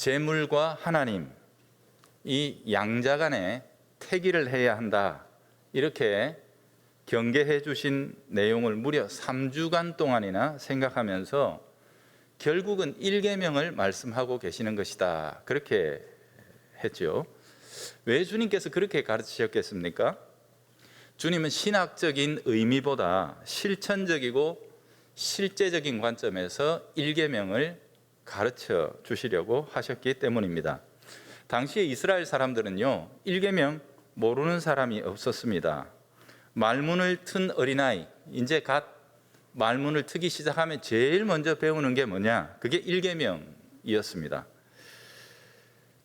재물과 하나님 이 양자 간에 태기를 해야 한다. 이렇게 경계해 주신 내용을 무려 3주간 동안이나 생각하면서 결국은 일계명을 말씀하고 계시는 것이다. 그렇게 했죠. 왜 주님께서 그렇게 가르치셨겠습니까? 주님은 신학적인 의미보다 실천적이고 실제적인 관점에서 일계명을 가르쳐 주시려고 하셨기 때문입니다. 당시에 이스라엘 사람들은요, 일계명 모르는 사람이 없었습니다. 말문을 튼 어린아이, 이제 갓 말문을 트기 시작하면 제일 먼저 배우는 게 뭐냐? 그게 일계명이었습니다.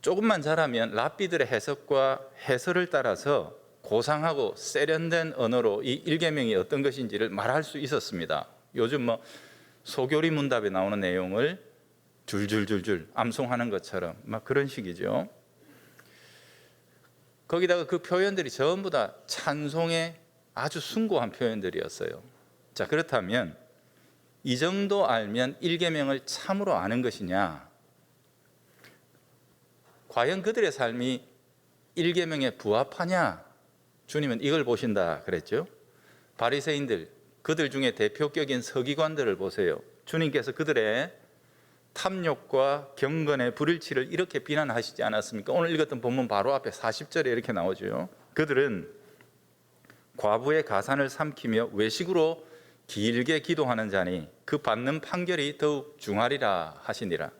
조금만 자라면 랍비들의 해석과 해설을 따라서 고상하고 세련된 언어로 이 일계명이 어떤 것인지를 말할 수 있었습니다. 요즘 뭐 소교리 문답에 나오는 내용을 줄줄줄줄 암송하는 것처럼 막 그런 식이죠. 거기다가 그 표현들이 전부 다 찬송의 아주 숭고한 표현들이었어요. 자, 그렇다면 이 정도 알면 일계명을 참으로 아는 것이냐? 과연 그들의 삶이 일계명에 부합하냐? 주님은 이걸 보신다 그랬죠. 바리새인들 그들 중에 대표격인 서기관들을 보세요. 주님께서 그들의 탐욕과 경건의 불일치를 이렇게 비난하시지 않았습니까? 오늘 읽었던 본문 바로 앞에 40절에 이렇게 나오죠. 그들은 과부의 가산을 삼키며 외식으로 길게 기도하는 자니 그 받는 판결이 더욱 중하리라 하시니라.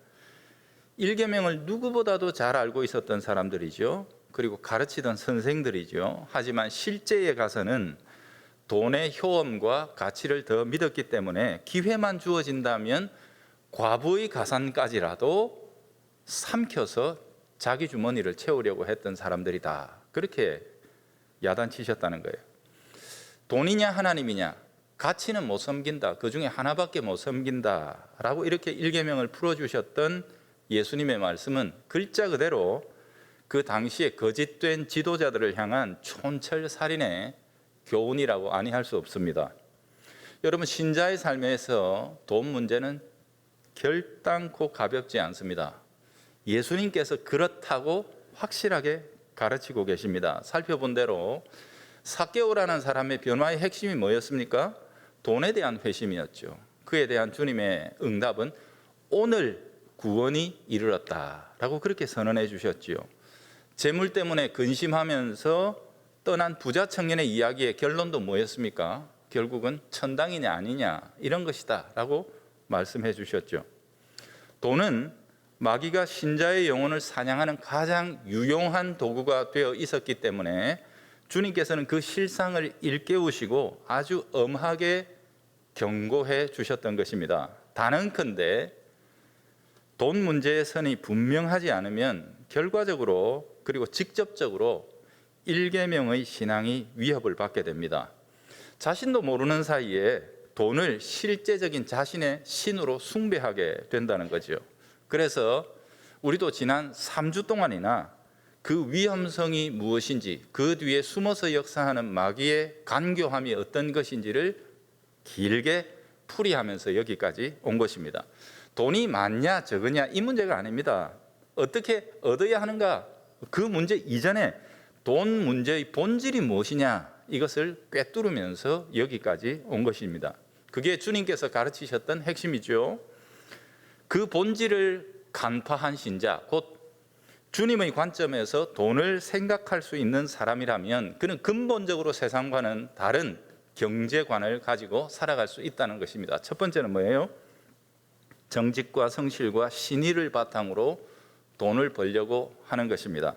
일계명을 누구보다도 잘 알고 있었던 사람들이죠. 그리고 가르치던 선생들이죠. 하지만 실제에 가서는 돈의 효험과 가치를 더 믿었기 때문에 기회만 주어진다면 과부의 가산까지라도 삼켜서 자기 주머니를 채우려고 했던 사람들이다. 그렇게 야단치셨다는 거예요. 돈이냐 하나님이냐 가치는 못 섬긴다. 그 중에 하나밖에 못 섬긴다라고 이렇게 일계명을 풀어 주셨던 예수님의 말씀은 글자 그대로 그 당시에 거짓된 지도자들을 향한 촌철살인의 교훈이라고 아니할 수 없습니다. 여러분 신자의 삶에서 돈 문제는 결단코 가볍지 않습니다. 예수님께서 그렇다고 확실하게 가르치고 계십니다. 살펴본 대로 사개오라는 사람의 변화의 핵심이 뭐였습니까? 돈에 대한 회심이었죠. 그에 대한 주님의 응답은 오늘 구원이 이르렀다라고 그렇게 선언해 주셨지요. 재물 때문에 근심하면서 떠난 부자 청년의 이야기의 결론도 뭐였습니까? 결국은 천당이냐 아니냐 이런 것이다라고 말씀해 주셨죠. 돈은 마귀가 신자의 영혼을 사냥하는 가장 유용한 도구가 되어 있었기 때문에 주님께서는 그 실상을 일깨우시고 아주 엄하게 경고해 주셨던 것입니다. 단언컨대 돈 문제의 선이 분명하지 않으면 결과적으로 그리고 직접적으로 일계명의 신앙이 위협을 받게 됩니다. 자신도 모르는 사이에 돈을 실제적인 자신의 신으로 숭배하게 된다는 거죠. 그래서 우리도 지난 3주 동안이나 그 위험성이 무엇인지 그 뒤에 숨어서 역사하는 마귀의 간교함이 어떤 것인지를 길게 풀이하면서 여기까지 온 것입니다. 돈이 많냐 적으냐 이 문제가 아닙니다. 어떻게 얻어야 하는가 그 문제 이전에 돈 문제의 본질이 무엇이냐 이것을 꿰뚫으면서 여기까지 온 것입니다. 그게 주님께서 가르치셨던 핵심이죠. 그 본질을 간파한 신자, 곧 주님의 관점에서 돈을 생각할 수 있는 사람이라면 그는 근본적으로 세상과는 다른 경제관을 가지고 살아갈 수 있다는 것입니다. 첫 번째는 뭐예요? 정직과 성실과 신의를 바탕으로 돈을 벌려고 하는 것입니다.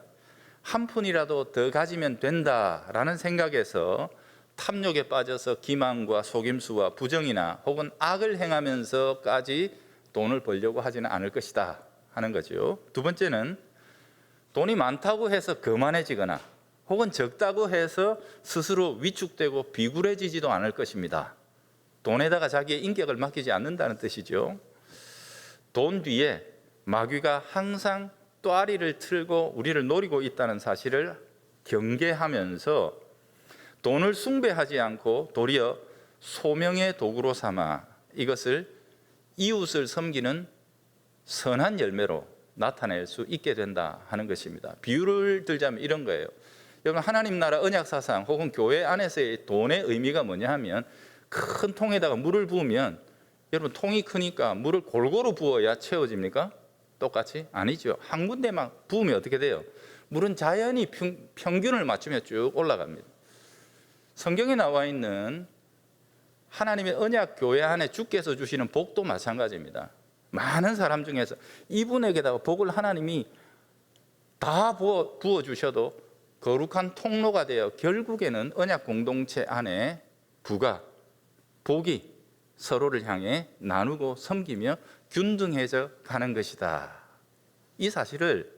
한 푼이라도 더 가지면 된다라는 생각에서 탐욕에 빠져서 기만과 속임수와 부정이나 혹은 악을 행하면서까지 돈을 벌려고 하지는 않을 것이다 하는 거죠. 두 번째는 돈이 많다고 해서 거만해지거나 혹은 적다고 해서 스스로 위축되고 비굴해지지도 않을 것입니다. 돈에다가 자기의 인격을 맡기지 않는다는 뜻이죠. 돈 뒤에 마귀가 항상 또아리를 틀고 우리를 노리고 있다는 사실을 경계하면서 돈을 숭배하지 않고 도리어 소명의 도구로 삼아 이것을 이웃을 섬기는 선한 열매로 나타낼 수 있게 된다 하는 것입니다. 비유를 들자면 이런 거예요. 여러분 하나님 나라 언약 사상 혹은 교회 안에서의 돈의 의미가 뭐냐 하면 큰 통에다가 물을 부으면 여러분 통이 크니까 물을 골고루 부어야 채워집니까? 똑같이 아니죠. 한 군데만 부으면 어떻게 돼요? 물은 자연히 평, 평균을 맞추며 쭉 올라갑니다. 성경에 나와 있는 하나님의 언약 교회 안에 주께서 주시는 복도 마찬가지입니다. 많은 사람 중에서 이분에게다가 복을 하나님이 다 부어, 주셔도 거룩한 통로가 되어 결국에는 언약 공동체 안에 부가 복이 서로를 향해 나누고 섬기며 균등해져 가는 것이다. 이 사실을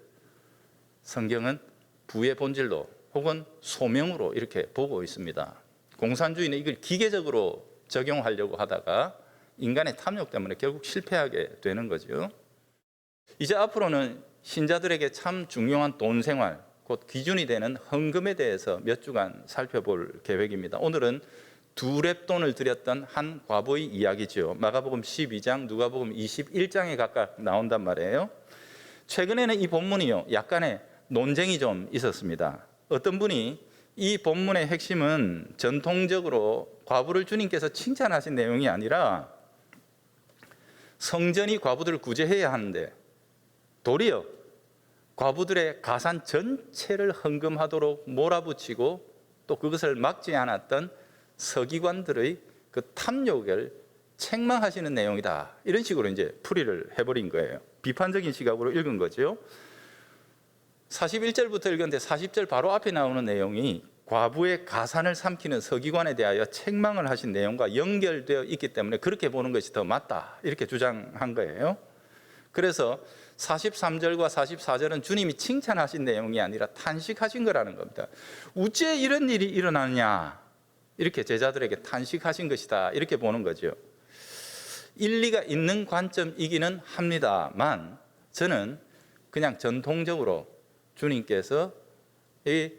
성경은 부의 본질로 혹은 소명으로 이렇게 보고 있습니다. 공산주의는 이걸 기계적으로 적용하려고 하다가 인간의 탐욕 때문에 결국 실패하게 되는 거죠. 이제 앞으로는 신자들에게 참 중요한 돈 생활, 곧 기준이 되는 헌금에 대해서 몇 주간 살펴볼 계획입니다. 오늘은 두 랩돈을 드렸던 한 과부의 이야기죠. 마가복음 12장, 누가복음 21장에 각각 나온단 말이에요. 최근에는 이 본문이요. 약간의 논쟁이 좀 있었습니다. 어떤 분이 이 본문의 핵심은 전통적으로 과부를 주님께서 칭찬하신 내용이 아니라 성전이 과부들을 구제해야 하는데 도리어 과부들의 가산 전체를 헌금하도록 몰아붙이고 또 그것을 막지 않았던 서기관들의 그 탐욕을 책망하시는 내용이다. 이런 식으로 이제 풀이를 해버린 거예요. 비판적인 시각으로 읽은 거죠. 41절부터 읽었는데 40절 바로 앞에 나오는 내용이 과부의 가산을 삼키는 서기관에 대하여 책망을 하신 내용과 연결되어 있기 때문에 그렇게 보는 것이 더 맞다. 이렇게 주장한 거예요. 그래서 43절과 44절은 주님이 칭찬하신 내용이 아니라 탄식하신 거라는 겁니다. 우째 이런 일이 일어나느냐? 이렇게 제자들에게 탄식하신 것이다. 이렇게 보는 거죠. 일리가 있는 관점이기는 합니다만 저는 그냥 전통적으로 주님께서 이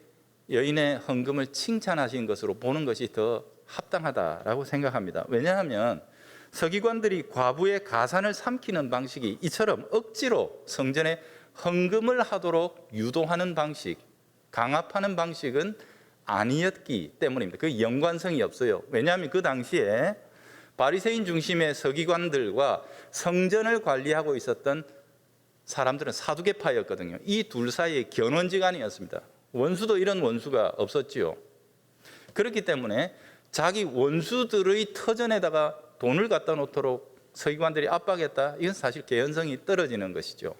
여인의 헌금을 칭찬하신 것으로 보는 것이 더 합당하다라고 생각합니다. 왜냐하면 서기관들이 과부의 가산을 삼키는 방식이 이처럼 억지로 성전에 헌금을 하도록 유도하는 방식, 강압하는 방식은 아니었기 때문입니다. 그 연관성이 없어요. 왜냐하면 그 당시에 바리새인 중심의 서기관들과 성전을 관리하고 있었던 사람들은 사두개파였거든요. 이 둘 사이의 견원지간이었습니다. 원수도 이런 원수가 없었지요. 그렇기 때문에 자기 원수들의 터전에다가 돈을 갖다 놓도록 서기관들이 압박했다. 이건 사실 개연성이 떨어지는 것이죠.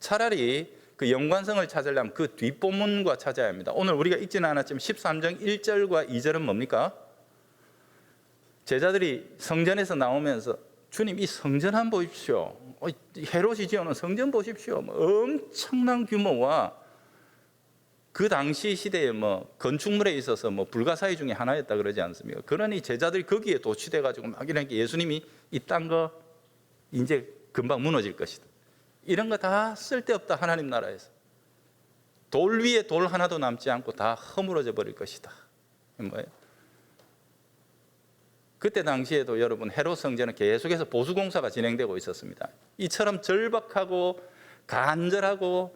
차라리 그 연관성을 찾으려면 그 뒷본문과 찾아야 합니다. 오늘 우리가 읽지는 않았지만 13장 1절과 2절은 뭡니까? 제자들이 성전에서 나오면서 주님 이 성전 한번 보십시오. 어, 헤롯이 지어놓은 성전 보십시오. 뭐 엄청난 규모와 그 당시 시대에 뭐 건축물에 있어서 뭐 불가사의 중에 하나였다 그러지 않습니까? 그러니 제자들이 거기에 도취돼 가지고 막 이렇게 예수님이 이딴 거 이제 금방 무너질 것이다. 이런 거 다 쓸데없다 하나님 나라에서 돌 위에 돌 하나도 남지 않고 다 허물어져 버릴 것이다. 뭐예요? 그때 당시에도 여러분 헤롯 성전은 계속해서 보수 공사가 진행되고 있었습니다. 이처럼 절박하고 간절하고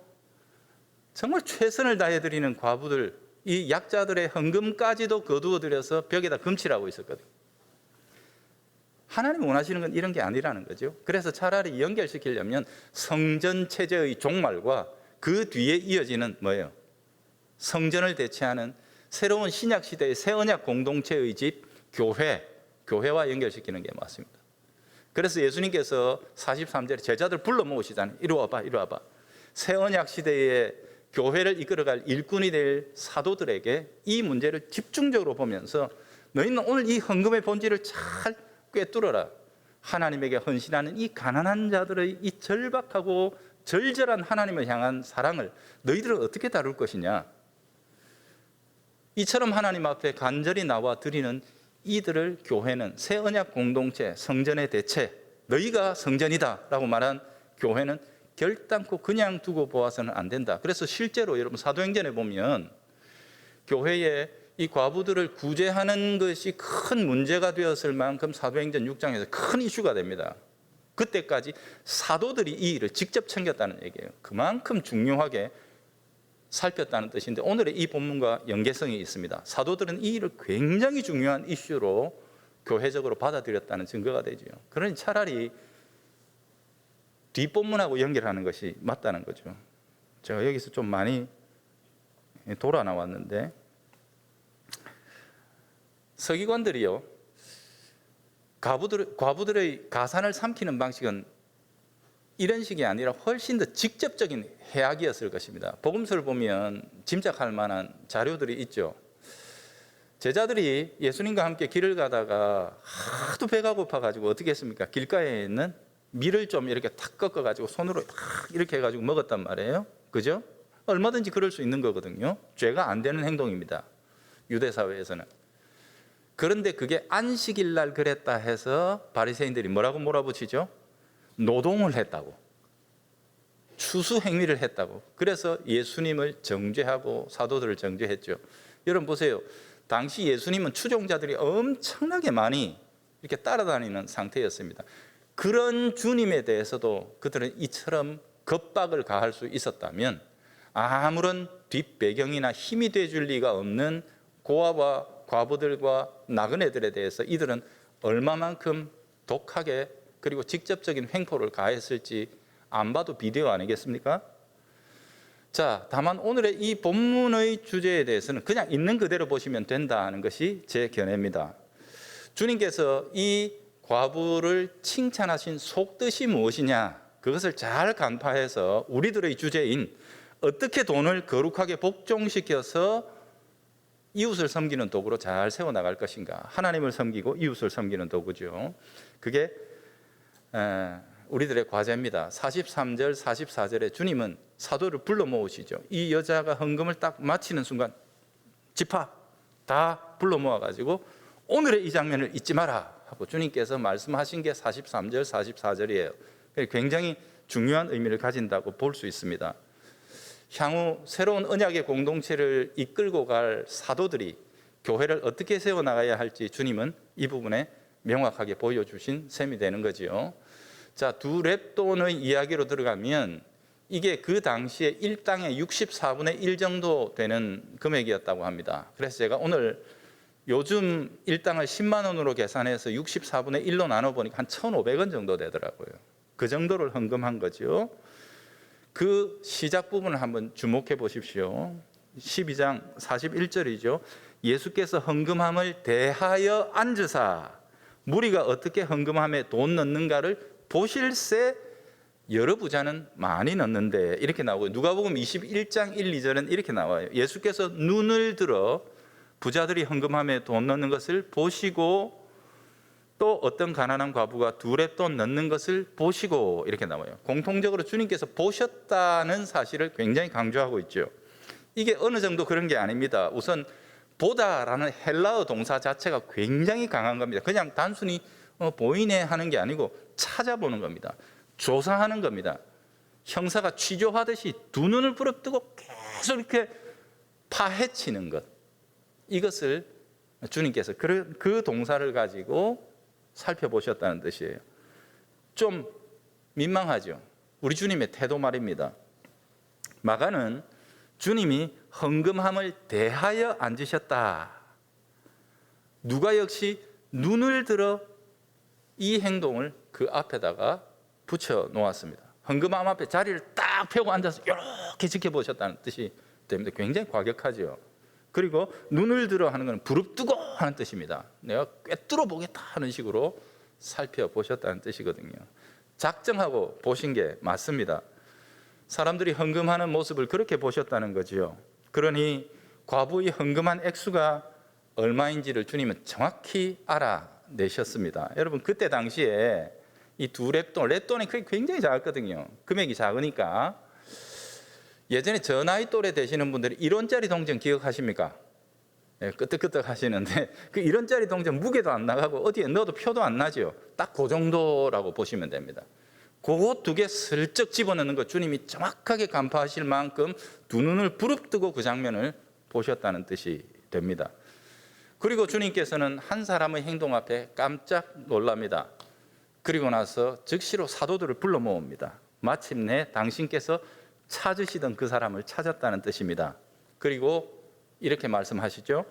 정말 최선을 다해 드리는 과부들 이 약자들의 헌금까지도 거두어 들여서 벽에다 금칠하고 있었거든요. 하나님 원하시는 건 이런 게 아니라는 거죠. 그래서 차라리 연결시키려면 성전 체제의 종말과 그 뒤에 이어지는 뭐예요? 성전을 대체하는 새로운 신약 시대의 새 언약 공동체의 집 교회 교회와 연결시키는 게 맞습니다. 그래서 예수님께서 43절에 제자들 불러 모으시잖아요. 이리 와봐, 이리 와봐. 새 언약 시대에 교회를 이끌어갈 일꾼이 될 사도들에게 이 문제를 집중적으로 보면서 너희는 오늘 이 헌금의 본질을 잘 꿰뚫어라. 하나님에게 헌신하는 이 가난한 자들의 이 절박하고 절절한 하나님을 향한 사랑을 너희들은 어떻게 다룰 것이냐? 이처럼 하나님 앞에 간절히 나와 드리는 이들을 교회는 새 언약 공동체 성전의 대체 너희가 성전이다라고 말한 교회는 결단코 그냥 두고 보아서는 안 된다. 그래서 실제로 여러분 사도행전에 보면 교회에 이 과부들을 구제하는 것이 큰 문제가 되었을 만큼 사도행전 6장에서 큰 이슈가 됩니다. 그때까지 사도들이 이 일을 직접 챙겼다는 얘기예요. 그만큼 중요하게 살폈다는 뜻인데 오늘의 이 본문과 연계성이 있습니다. 사도들은 이 일을 굉장히 중요한 이슈로 교회적으로 받아들였다는 증거가 되죠. 그러니 차라리 뒷본문하고 연결하는 것이 맞다는 거죠. 제가 여기서 좀 많이 돌아 나왔는데 서기관들이요 과부들, 과부들의 가산을 삼키는 방식은 이런 식이 아니라 훨씬 더 직접적인 해악이었을 것입니다. 복음서를 보면 짐작할 만한 자료들이 있죠. 제자들이 예수님과 함께 길을 가다가 하도 배가 고파가지고 어떻게 했습니까? 길가에 있는 밀을 좀 이렇게 탁 꺾어가지고 손으로 탁 이렇게 해가지고 먹었단 말이에요. 그죠? 얼마든지 그럴 수 있는 거거든요. 죄가 안 되는 행동입니다. 유대 사회에서는. 그런데 그게 안식일 날 그랬다 해서 바리새인들이 뭐라고 몰아붙이죠? 노동을 했다고. 추수 행위를 했다고. 그래서 예수님을 정죄하고 사도들을 정죄했죠. 여러분 보세요. 당시 예수님은 추종자들이 엄청나게 많이 이렇게 따라다니는 상태였습니다. 그런 주님에 대해서도 그들은 이처럼 겁박을 가할 수 있었다면 아무런 뒷배경이나 힘이 돼줄 리가 없는 고아와 과부들과 나그네들에 대해서 이들은 얼마만큼 독하게 그리고 직접적인 횡포를 가했을지 안 봐도 비디오 아니겠습니까? 자, 다만 오늘의 이 본문의 주제에 대해서는 그냥 있는 그대로 보시면 된다는 것이 제 견해입니다. 주님께서 이 과부를 칭찬하신 속뜻이 무엇이냐? 그것을 잘 간파해서 우리들의 주제인 어떻게 돈을 거룩하게 복종시켜서 이웃을 섬기는 도구로 잘 세워 나갈 것인가? 하나님을 섬기고 이웃을 섬기는 도구죠. 그게 에, 우리들의 과제입니다. 43절, 44절에 주님은 사도를 불러 모으시죠. 이 여자가 헌금을 딱 마치는 순간 집합 다 불러 모아 가지고 오늘의 이 장면을 잊지 마라 하고 주님께서 말씀하신 게 43절, 44절이에요. 굉장히 중요한 의미를 가진다고 볼 수 있습니다. 향후 새로운 언약의 공동체를 이끌고 갈 사도들이 교회를 어떻게 세워 나가야 할지 주님은 이 부분에 명확하게 보여주신 셈이 되는 거지요. 자, 두 랩돈의 이야기로 들어가면 이게 그 당시에 일당의 64분의 1 정도 되는 금액이었다고 합니다. 그래서 제가 오늘 요즘 일당을 10만 원으로 계산해서 64분의 1로 나눠 보니까 한 1,500원 정도 되더라고요. 그 정도를 헌금한 거죠. 그 시작 부분을 한번 주목해 보십시오. 12장 41절이죠. 예수께서 헌금함을 대하여 앉으사 무리가 어떻게 헌금함에 돈 넣는가를 보실새 여러 부자는 많이 넣는데 이렇게 나오고 누가복음 21장 1, 2절은 이렇게 나와요. 예수께서 눈을 들어 부자들이 헌금함에 돈 넣는 것을 보시고 또 어떤 가난한 과부가 둘의 돈 넣는 것을 보시고 이렇게 나와요. 공통적으로 주님께서 보셨다는 사실을 굉장히 강조하고 있죠. 이게 어느 정도 그런 게 아닙니다. 우선 보다라는 헬라어 동사 자체가 굉장히 강한 겁니다. 그냥 단순히 어, 보이네 하는 게 아니고 찾아보는 겁니다. 조사하는 겁니다. 형사가 취조하듯이 두 눈을 부릅뜨고 계속 이렇게 파헤치는 것. 이것을 주님께서 그, 그 동사를 가지고 살펴보셨다는 뜻이에요. 좀 민망하죠. 우리 주님의 태도 말입니다. 마가는 주님이 헌금함을 대하여 앉으셨다. 누가 역시 눈을 들어 이 행동을 그 앞에다가 붙여 놓았습니다. 헌금함 앞에 자리를 딱 펴고 앉아서 이렇게 지켜보셨다는 뜻이 됩니다. 굉장히 과격하죠. 그리고 눈을 들어 하는 것은 부릅뜨고 하는 뜻입니다. 내가 꿰뚫어 보겠다 하는 식으로 살펴보셨다는 뜻이거든요. 작정하고 보신 게 맞습니다. 사람들이 헌금하는 모습을 그렇게 보셨다는 거지요. 그러니 과부의 헌금한 액수가 얼마인지를 주님은 정확히 알아내셨습니다. 여러분 그때 당시에 이 두 랩돈, 랩돈이 굉장히 작았거든요. 금액이 작으니까 예전에 저 나이 또래 되시는 분들이 1원짜리 동전 기억하십니까? 예, 끄떡끄떡 하시는데 그 1원짜리 동전 무게도 안 나가고 어디에 넣어도 표도 안 나죠. 딱 그 정도라고 보시면 됩니다. 그거 두 개 슬쩍 집어넣는 거 주님이 정확하게 간파하실 만큼 두 눈을 부릅뜨고 그 장면을 보셨다는 뜻이 됩니다. 그리고 주님께서는 한 사람의 행동 앞에 깜짝 놀랍니다. 그리고 나서 즉시로 사도들을 불러 모읍니다. 마침내 당신께서 찾으시던 그 사람을 찾았다는 뜻입니다. 그리고 이렇게 말씀하시죠.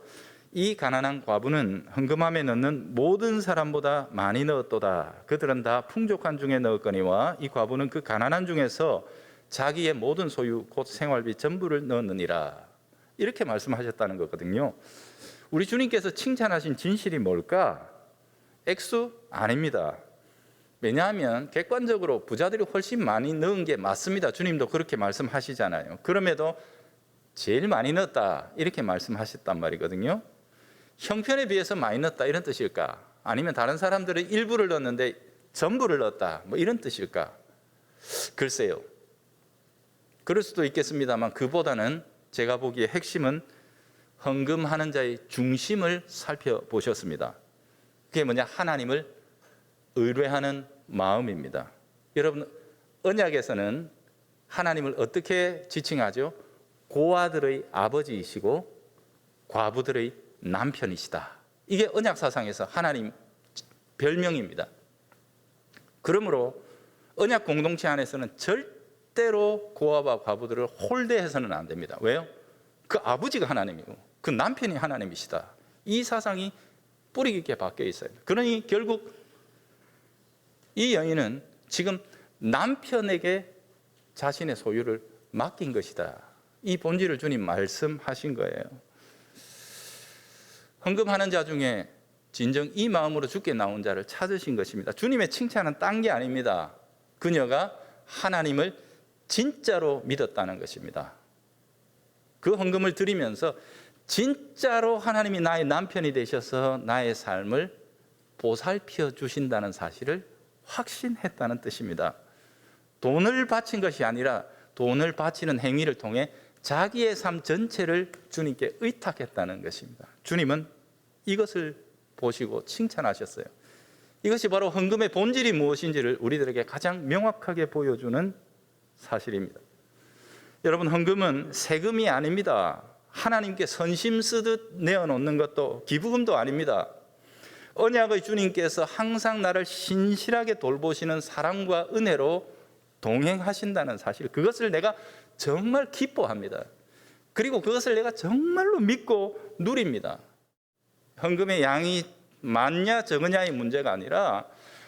이 가난한 과부는 헌금함에 넣는 모든 사람보다 많이 넣었도다. 그들은 다 풍족한 중에 넣었거니와 이 과부는 그 가난한 중에서 자기의 모든 소유 곧 생활비 전부를 넣었느니라. 이렇게 말씀하셨다는 거거든요. 우리 주님께서 칭찬하신 진실이 뭘까? 액수 아닙니다. 왜냐하면 객관적으로 부자들이 훨씬 많이 넣은 게 맞습니다. 주님도 그렇게 말씀하시잖아요. 그럼에도 제일 많이 넣었다 이렇게 말씀하셨단 말이거든요. 형편에 비해서 많이 넣었다 이런 뜻일까? 아니면 다른 사람들은 일부를 넣었는데 전부를 넣었다 뭐 이런 뜻일까? 글쎄요. 그럴 수도 있겠습니다만 그보다는 제가 보기에 핵심은 헌금하는 자의 중심을 살펴보셨습니다. 그게 뭐냐? 하나님을 의뢰하는 마음입니다. 여러분 언약에서는 하나님을 어떻게 지칭하죠? 고아들의 아버지이시고 과부들의 남편이시다. 이게 언약 사상에서 하나님 별명입니다. 그러므로 언약 공동체 안에서는 절대로 고아와 과부들을 홀대해서는 안 됩니다. 왜요? 그 아버지가 하나님이고 그 남편이 하나님이시다. 이 사상이 뿌리 깊게 박혀 있어요. 그러니 결국 이 여인은 지금 남편에게 자신의 소유를 맡긴 것이다. 이 본질을 주님 말씀하신 거예요. 헌금하는 자 중에 진정 이 마음으로 죽게 나온 자를 찾으신 것입니다. 주님의 칭찬은 딴 게 아닙니다. 그녀가 하나님을 진짜로 믿었다는 것입니다. 그 헌금을 드리면서 진짜로 하나님이 나의 남편이 되셔서 나의 삶을 보살펴 주신다는 사실을 확신했다는 뜻입니다. 돈을 바친 것이 아니라 돈을 바치는 행위를 통해 자기의 삶 전체를 주님께 의탁했다는 것입니다. 주님은 이것을 보시고 칭찬하셨어요. 이것이 바로 헌금의 본질이 무엇인지를 우리들에게 가장 명확하게 보여주는 사실입니다. 여러분, 헌금은 세금이 아닙니다. 하나님께 선심 쓰듯 내어놓는 것도 기부금도 아닙니다. 언약의 주님께서 항상 나를 신실하게 돌보시는 사랑과 은혜로 동행하신다는 사실, 그것을 내가 정말 기뻐합니다. 그리고 그것을 내가 정말로 믿고 누립니다. 헌금의 양이 많냐 적으냐의 문제가 아니라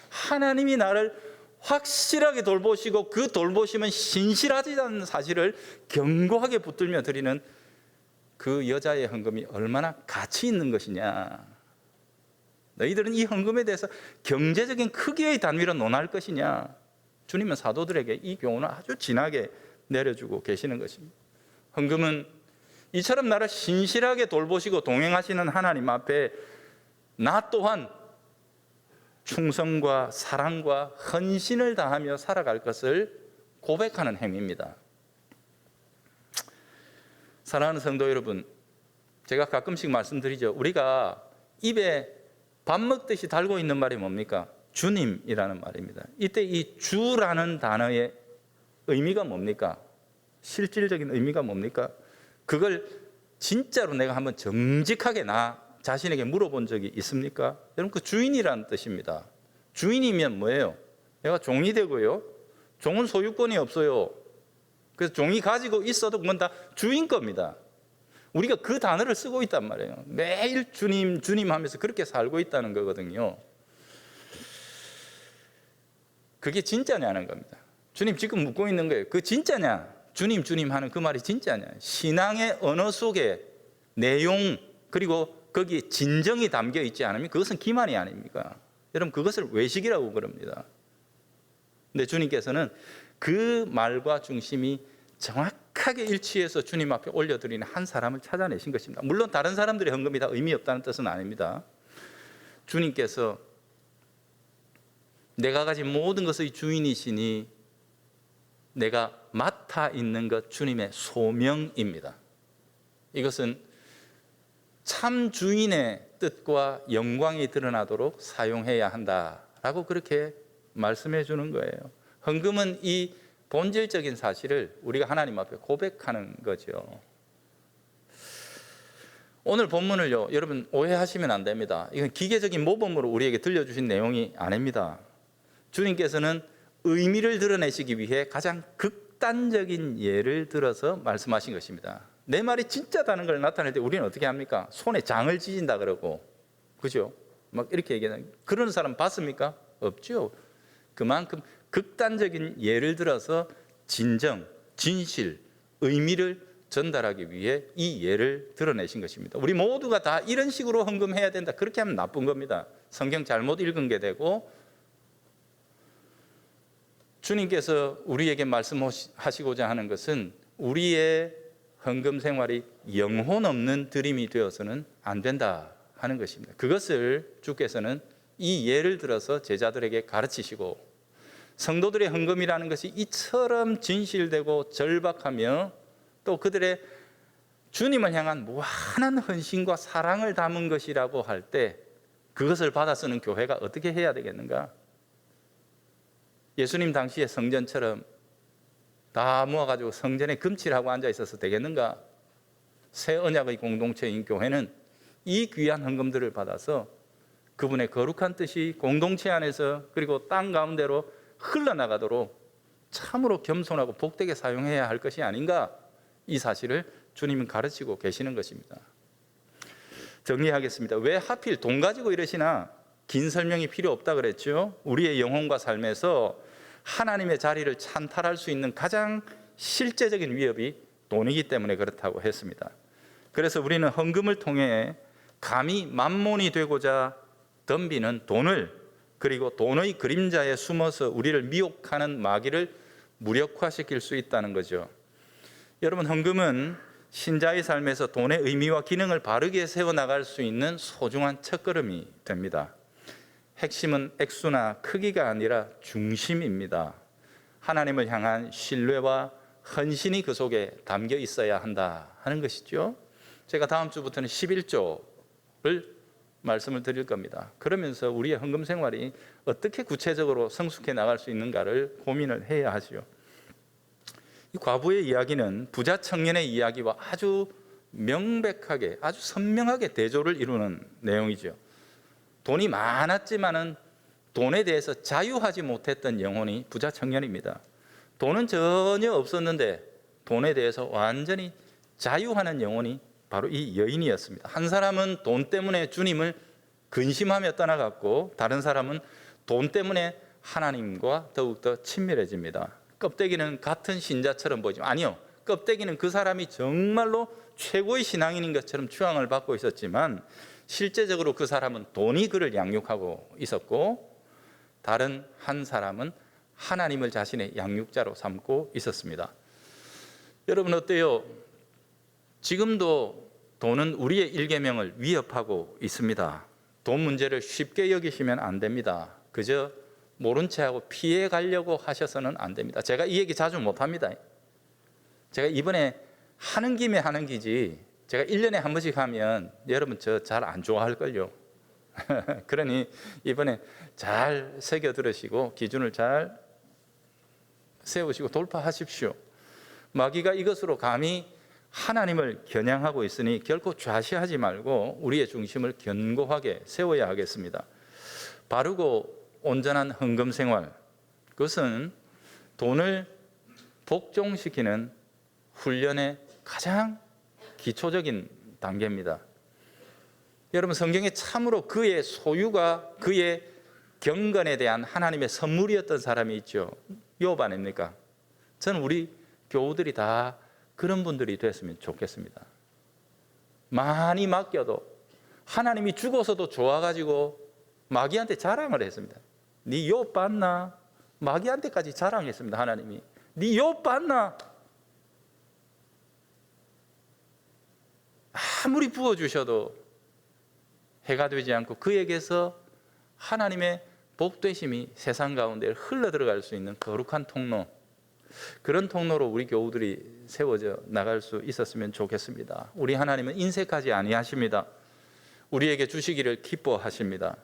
하나님이 나를 확실하게 돌보시고 그 돌보심은 신실하지라는 사실을 견고하게 붙들며 드리는 그 여자의 헌금이 얼마나 가치 있는 것이냐. 너희들은 이 헌금에 대해서 경제적인 크기의 단위로 논할 것이냐. 주님은 사도들에게 이 교훈을 아주 진하게 내려주고 계시는 것입니다. 헌금은 이처럼 나를 신실하게 돌보시고 동행하시는 하나님 앞에 나 또한 충성과 사랑과 헌신을 다하며 살아갈 것을 고백하는 행위입니다. 사랑하는 성도 여러분, 제가 가끔씩 말씀드리죠. 우리가 입에 밥 먹듯이 달고 있는 말이 뭡니까? 주님이라는 말입니다. 이때 이 주라는 단어의 의미가 뭡니까? 실질적인 의미가 뭡니까? 그걸 진짜로 내가 한번 정직하게 나 자신에게 물어본 적이 있습니까? 여러분 그 주인이라는 뜻입니다. 주인이면 뭐예요? 내가 종이 되고요. 종은 소유권이 없어요. 그래서 종이 가지고 있어도 그건 다 주인 겁니다. 우리가 그 단어를 쓰고 있단 말이에요. 매일 주님, 주님 하면서 그렇게 살고 있다는 거거든요. 그게 진짜냐는 겁니다. 주님 지금 묻고 있는 거예요. 그 진짜냐? 주님, 주님 하는 그 말이 진짜냐? 신앙의 언어 속에 내용 그리고 거기에 진정이 담겨 있지 않으면 그것은 기만이 아닙니까? 여러분 그것을 외식이라고 그럽니다. 근데 주님께서는 그 말과 중심이 정확하게 일치해서 주님 앞에 올려드리는 한 사람을 찾아내신 것입니다. 물론 다른 사람들의 헌금이 다 의미 없다는 뜻은 아닙니다. 주님께서 내가 가진 모든 것의 주인이시니 내가 맡아 있는 것 주님의 소명입니다. 이것은 참 주인의 뜻과 영광이 드러나도록 사용해야 한다라고 그렇게 말씀해 주는 거예요. 헌금은 이 본질적인 사실을 우리가 하나님 앞에 고백하는 거죠. 오늘 본문을요, 여러분 오해하시면 안 됩니다. 이건 기계적인 모범으로 우리에게 들려주신 내용이 아닙니다. 주님께서는 의미를 드러내시기 위해 가장 극 단적인 예를 들어서 말씀하신 것입니다. 내 말이 진짜다는 걸 나타낼 때 우리는 어떻게 합니까? 손에 장을 찢은다 그러고 그죠? 막 이렇게 얘기하는 그런 사람 봤습니까? 없죠. 그만큼 극단적인 예를 들어서 진정, 진실, 의미를 전달하기 위해 이 예를 드러내신 것입니다. 우리 모두가 다 이런 식으로 헌금해야 된다. 그렇게 하면 나쁜 겁니다. 성경 잘못 읽은 게 되고 주님께서 우리에게 말씀하시고자 하는 것은 우리의 헌금 생활이 영혼 없는 드림이 되어서는 안 된다 하는 것입니다. 그것을 주께서는 이 예를 들어서 제자들에게 가르치시고 성도들의 헌금이라는 것이 이처럼 진실되고 절박하며 또 그들의 주님을 향한 무한한 헌신과 사랑을 담은 것이라고 할 때 그것을 받아 쓰는 교회가 어떻게 해야 되겠는가? 예수님 당시의 성전처럼 다 모아가지고 성전에 금칠하고 앉아 있어서 되겠는가? 새 언약의 공동체인 교회는 이 귀한 헌금들을 받아서 그분의 거룩한 뜻이 공동체 안에서 그리고 땅 가운데로 흘러나가도록 참으로 겸손하고 복되게 사용해야 할 것이 아닌가? 이 사실을 주님은 가르치고 계시는 것입니다. 정리하겠습니다. 왜 하필 돈 가지고 이러시나? 긴 설명이 필요 없다 그랬죠. 우리의 영혼과 삶에서 하나님의 자리를 찬탈할 수 있는 가장 실제적인 위협이 돈이기 때문에 그렇다고 했습니다. 그래서 우리는 헌금을 통해 감히 만몬이 되고자 덤비는 돈을 그리고 돈의 그림자에 숨어서 우리를 미혹하는 마귀를 무력화시킬 수 있다는 거죠. 여러분 헌금은 신자의 삶에서 돈의 의미와 기능을 바르게 세워 나갈 수 있는 소중한 첫걸음이 됩니다. 핵심은 액수나 크기가 아니라 중심입니다. 하나님을 향한 신뢰와 헌신이 그 속에 담겨 있어야 한다 하는 것이죠. 제가 다음 주부터는 11조를 말씀을 드릴 겁니다. 그러면서 우리의 헌금 생활이 어떻게 구체적으로 성숙해 나갈 수 있는가를 고민을 해야 하죠. 이 과부의 이야기는 부자 청년의 이야기와 아주 명백하게 아주 선명하게 대조를 이루는 내용이죠. 돈이 많았지만은 돈에 대해서 자유하지 못했던 영혼이 부자 청년입니다. 돈은 전혀 없었는데 돈에 대해서 완전히 자유하는 영혼이 바로 이 여인이었습니다. 한 사람은 돈 때문에 주님을 근심하며 떠나갔고 다른 사람은 돈 때문에 하나님과 더욱더 친밀해집니다. 껍데기는 같은 신자처럼 보지만 아니요. 껍데기는 그 사람이 정말로 최고의 신앙인인 것처럼 추앙을 받고 있었지만 실제적으로 그 사람은 돈이 그를 양육하고 있었고 다른 한 사람은 하나님을 자신의 양육자로 삼고 있었습니다. 여러분 어때요? 지금도 돈은 우리의 일계명을 위협하고 있습니다. 돈 문제를 쉽게 여기시면 안 됩니다. 그저 모른 채 하고 피해 가려고 하셔서는 안 됩니다. 제가 이 얘기 자주 못 합니다. 제가 이번에 하는 김에 하는 기지 제가 1년에 한 번씩 하면 여러분 저 잘 안 좋아할 걸요. 그러니 이번에 잘 새겨 들으시고 기준을 잘 세우시고 돌파하십시오. 마귀가 이것으로 감히 하나님을 겨냥하고 있으니 결코 좌시하지 말고 우리의 중심을 견고하게 세워야 하겠습니다. 바르고 온전한 헌금 생활 그것은 돈을 복종시키는 훈련의 가장 기초적인 단계입니다. 여러분 성경에 참으로 그의 소유가 그의 경건에 대한 하나님의 선물이었던 사람이 있죠. 욥 아닙니까? 저는 우리 교우들이 다 그런 분들이 됐으면 좋겠습니다. 많이 맡겨도 하나님이 죽어서도 좋아가지고 마귀한테 자랑을 했습니다. 네욕 봤나? 마귀한테까지 자랑했습니다. 하나님이 네욕 봤나? 아무리 부어주셔도 해가 되지 않고 그에게서 하나님의 복되심이 세상 가운데 흘러 들어갈 수 있는 거룩한 통로 그런 통로로 우리 교우들이 세워져 나갈 수 있었으면 좋겠습니다. 우리 하나님은 인색하지 아니하십니다. 우리에게 주시기를 기뻐하십니다.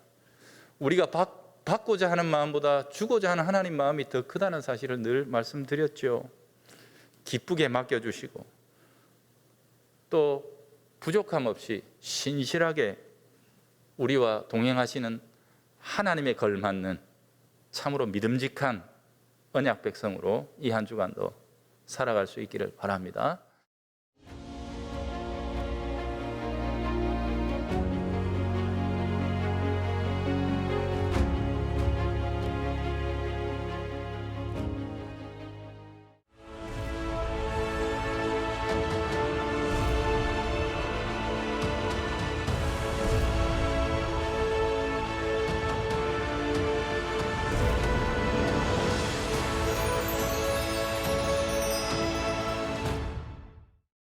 우리가 받, 받고자 하는 마음보다 주고자 하는 하나님 마음이 더 크다는 사실을 늘 말씀드렸죠. 기쁘게 맡겨주시고 또 부족함 없이 신실하게 우리와 동행하시는 하나님의 걸맞는 참으로 믿음직한 언약 백성으로 이 한 주간도 살아갈 수 있기를 바랍니다.